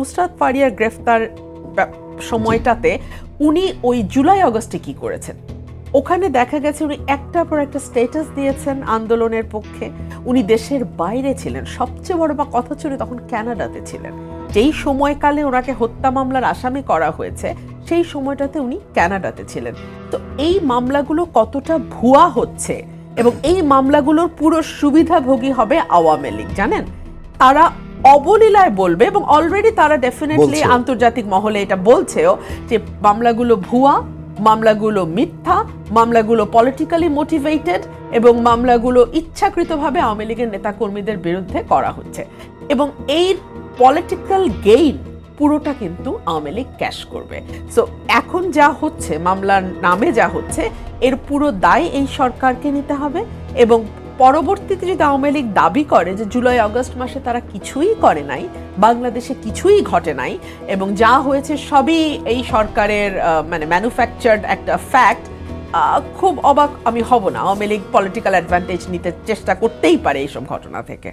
নুসরাত ফারিয়ার গ্রেফতার সময়টাতে উনি ওই জুলাই আগস্টে কি করেছেন? ওখানে দেখা গেছে উনি একটার পর একটা স্ট্যাটাস দিয়েছেন আন্দোলনের পক্ষে। উনি দেশের বাইরে ছিলেন। সবচেয়ে বড় বা, কথা ছিল তখন ক্যানাডাতে ছিলেন। যেই সময়কালে ওনাকে হত্যা মামলার আসামি করা হয়েছে, সেই সময়টাতে উনি কানাডাতে ছিলেন। তো এই মামলাগুলো কতটা ভুয়া হচ্ছে এবং এই মামলাগুলোর পুরো সুবিধাভোগী হবে আওয়ামী লীগ, জানেন? তারা অবলীলায় বলবে এবং অলরেডি তারা ডেফিনেটলি আন্তর্জাতিক মহলে এটা বলছেও যে মামলাগুলো ভুয়া মামলাগুলো মিথ্যা মামলাগুলো পলিটিক্যালি মোটিভেটেড এবং মামলাগুলো ইচ্ছাকৃতভাবে আওয়ামী লীগের নেতাকর্মীদের বিরুদ্ধে করা হচ্ছে। এবং এই পলিটিক্যাল গেইন পুরোটা কিন্তু আওয়ামী লীগ ক্যাশ করবে। সো এখন যা হচ্ছে মামলার নামে যা হচ্ছে এর পুরো দায় এই সরকারকে নিতে হবে এবং পরবর্তীতে যদি আওয়ামী লীগ দাবি করে যে জুলাই অগস্ট মাসে তারা কিছুই করে নাই, বাংলাদেশে কিছুই ঘটে নাই, এবং যা হয়েছে সবই এই সরকারের মানে ম্যানুফ্যাকচার্ড একটা ফ্যাক্ট খুব অবাক আমি হব না। আওয়ামী লীগ পলিটিক্যাল অ্যাডভান্টেজ নিতে চেষ্টা করতেই পারে এইসব ঘটনা থেকে।